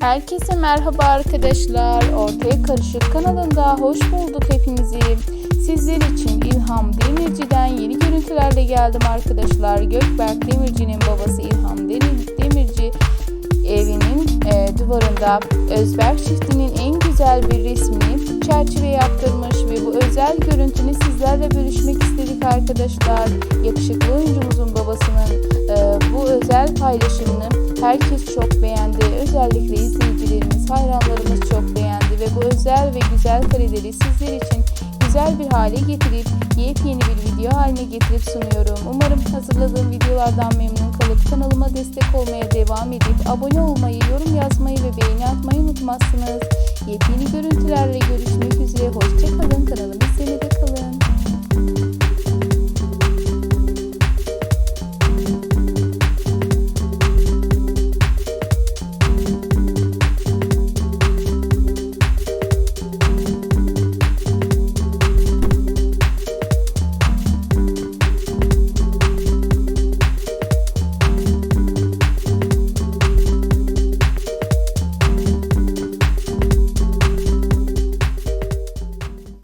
Herkese merhaba arkadaşlar. Ortaya Karışık kanalında hoş bulduk hepinizi. Sizler için İlham Demirci'den yeni görüntülerle geldim arkadaşlar. Gökberk Demirci'nin babası İlham Demir- Demirci evinin e, duvarında Özberk çiftinin en güzel bir resmini çerçeve yaptırmış ve bu özel görüntünü sizlerle bölüşmek istedik arkadaşlar. Yakışıklı oyuncumuzun babasının e, bu özel paylaşımını Herkes çok beğendi. Özellikle izleyicilerimiz, hayranlarımız çok beğendi ve bu özel ve güzel kareleri sizler için güzel bir hale getirip yepyeni bir video haline getirip sunuyorum. Umarım hazırladığım videolardan memnun kalıp kanalıma destek olmaya devam edip abone olmayı, yorum yazmayı ve beğeni atmayı unutmazsınız. Yepyeni görüntülerle görüşmek üzere. Hoşçakalın kanalıma.